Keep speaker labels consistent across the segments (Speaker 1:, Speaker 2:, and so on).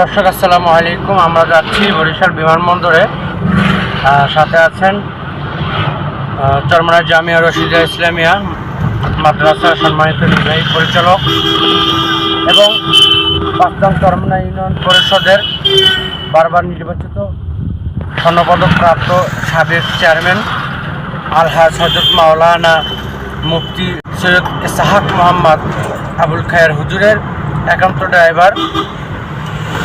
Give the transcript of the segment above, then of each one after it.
Speaker 1: দর্শক, আসসালামু আলাইকুম। আমরা যাচ্ছি বরিশাল বিমানবন্দরে। সাথে আছেন চরমনা জামিয়া রশিদা ইসলামিয়া, মাদ্রাসার সম্মানিত নির্বাহী পরিচালক এবং পাঁচজন চরমনা ইউনিয়ন পরিষদের বারবার নির্বাচিত স্বর্ণপদক প্রাপ্ত সাবেক চেয়ারম্যান আলহাজ হজরত মাওলানা মুফতি সৈয়দ ইসাহাক মোহাম্মদ আবুল খায়ের হুজুরের একান্ত ড্রাইভার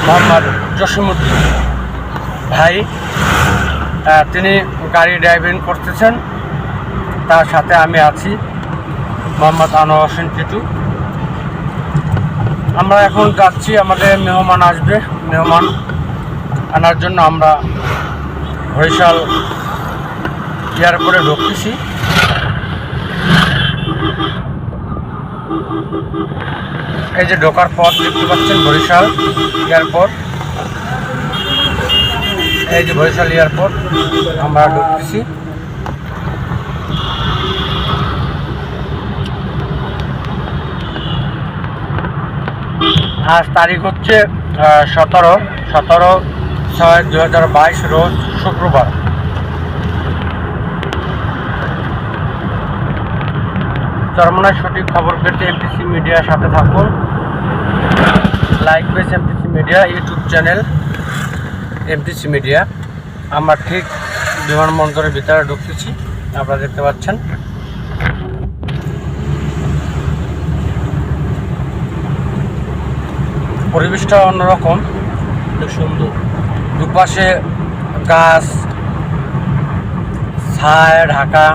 Speaker 1: মোহাম্মদ জসিমুদ্দিন ভাই তিনি গাড়ি ড্রাইভিং করতেছেন। তার সাথে আমি আছি মোহাম্মদ আনোয়ার হোসেন টিটু। আমরা এখন যাচ্ছি, আমাদের মেহমান আসবে, মেহমান আনার জন্য আমরা বরিশাল এয়ারপোর্টে ঢুকতেছি। এই যে ঢোকার পথ দেখতে পাচ্ছেন, বরিশাল এয়ারপোর্ট। এই যে বরিশাল এয়ারপোর্ট, আমরা ঢুকতেছি। আজ তারিখ হচ্ছে সতেরো সতেরো ছয় দু রোজ শুক্রবার। চরমনার সঠিক খবর পেতে এমটিসি মিডিয়ার সাথে থাকুন। Like page MTC media YouTube channel MTC media আমরা ঠিক বিমানবন্দরের ভিতরে ঢুকতেছি আপনারা দেখতে পাচ্ছেন। পরিবেশটা অন্যরকম। খুব সুন্দর। দুপাশে গাছ ছায় ঢাকা।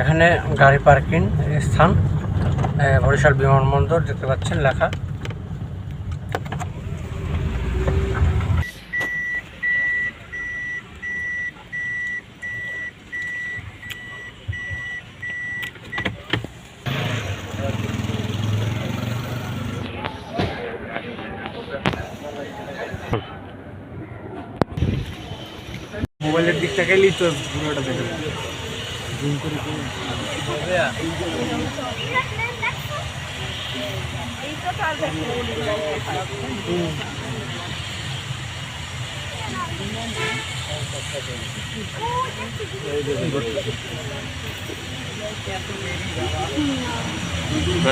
Speaker 1: এখানে গাড়ি পার্কিং স্থান বরিশাল বিমানবন্দর, দেখতে পাচ্ছেন লেখা। মোবাইলের দিকটা গেলেই তো পুরোটা দেখে জুম করে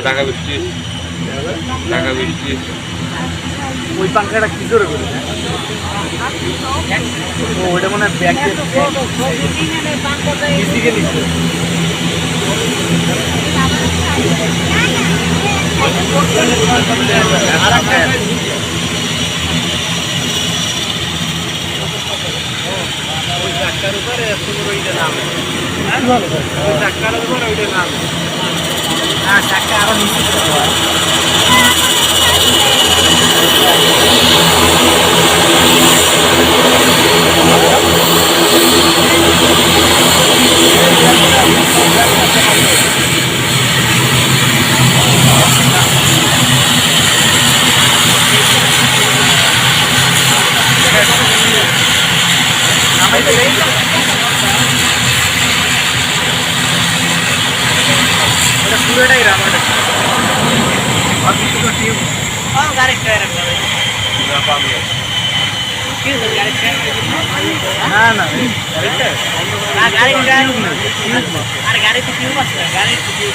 Speaker 2: ঢাকা বৃষ্টি ঢাকা বৃষ্টি
Speaker 1: ওই পাঙ্খাটা কি করে করে ও ওইটা মনে ওই চাক্কার উপরে বড় ওইটা নাম ওই চাক্কার উপরে ওইটা নাম হ্যাঁ চাক্কা আরও নিচে পুরোটাই রাবার আর কিছু তো টিউব গাড়ি টায়ার না না গাড়ি আর গাড়ি তো টিউব আছে গাড়ি তো টিউব